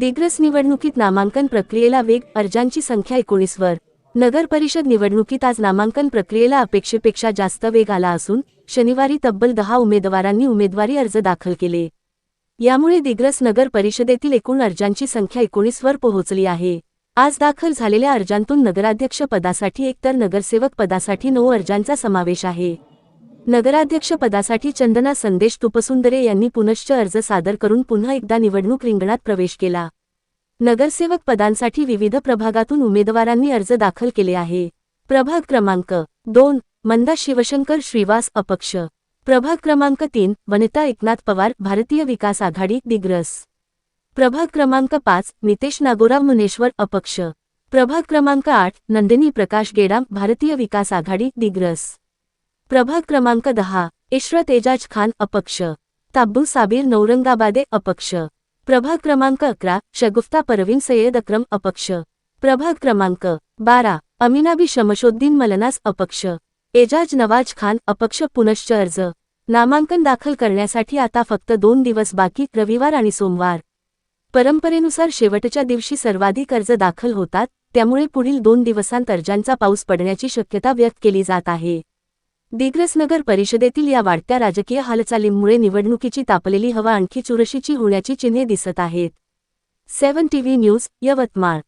दिग्रस निवडणुकीत नामांकन प्रक्रियेला वेग अर्जांची संख्या एकोणीसवर नगर परिषद निवडणुकीत आज नामांकन प्रक्रियेला अपेक्षेपेक्षा जास्त वेग आला असून शनिवारी तब्बल दहा उमेदवारांनी उमेदवारी अर्ज दाखल केले. यामुळे दिग्रस नगर परिषदेतील एकूण अर्जांची संख्या एकोणीसवर पोहोचली आहे. आज दाखल झालेल्या अर्जांतून नगराध्यक्ष पदासाठी एक तर नगरसेवक पदासाठी नऊ अर्जांचा समावेश आहे. नगराध्यक्षपदासाठी चंदना संदेश तुपसुंदरे यांनी पुनश्च अर्ज सादर करून पुन्हा एकदा निवडणूक रिंगणात प्रवेश केला. नगरसेवक पदांसाठी विविध प्रभागातून उमेदवारांनी अर्ज दाखल केले आहे. प्रभाग क्रमांक दोन मंदा शिवशंकर श्रीवास अपक्ष. प्रभाग क्रमांक तीन वनिता एकनाथ पवार भारतीय विकास आघाडी दिग्रस. प्रभाग क्रमांक पाच नितेश नागोराव मुनेश्वर अपक्ष. प्रभाग क्रमांक आठ नंदिनी प्रकाश गेडाम भारतीय विकास आघाडी दिग्रस. प्रभाग क्रमांक दहा इशरत एजाज खान अपक्ष. ताब्बू साबीर नौरंगाबादे अपक्ष. प्रभाग क्रमांक अकरा शगुफ्ता परवीन सय्यद अक्रम अपक्ष. प्रभाग क्रमांक बारा अमिनाबी शमशोद्दीन मलनास अपक्ष. एजाज नवाज खान अपक्ष पुनश्च अर्ज. नामांकन दाखल करण्यासाठी आता फक्त दोन दिवस बाकी रविवार आणि सोमवार. परंपरेनुसार शेवटच्या दिवशी सर्वाधिक अर्ज दाखल होतात त्यामुळे पुढील दोन दिवसांत अर्जांचा पाऊस पडण्याची शक्यता व्यक्त केली जात आहे. दिग्रस नगर परिषदेतील या वाढत्या राजकीय हालचालींमुळे निवडणुकीची तापलेली हवा आणखी चुरशीची होण्याची चिन्हे दिसत आहेत. Seven TV news Yavatmal.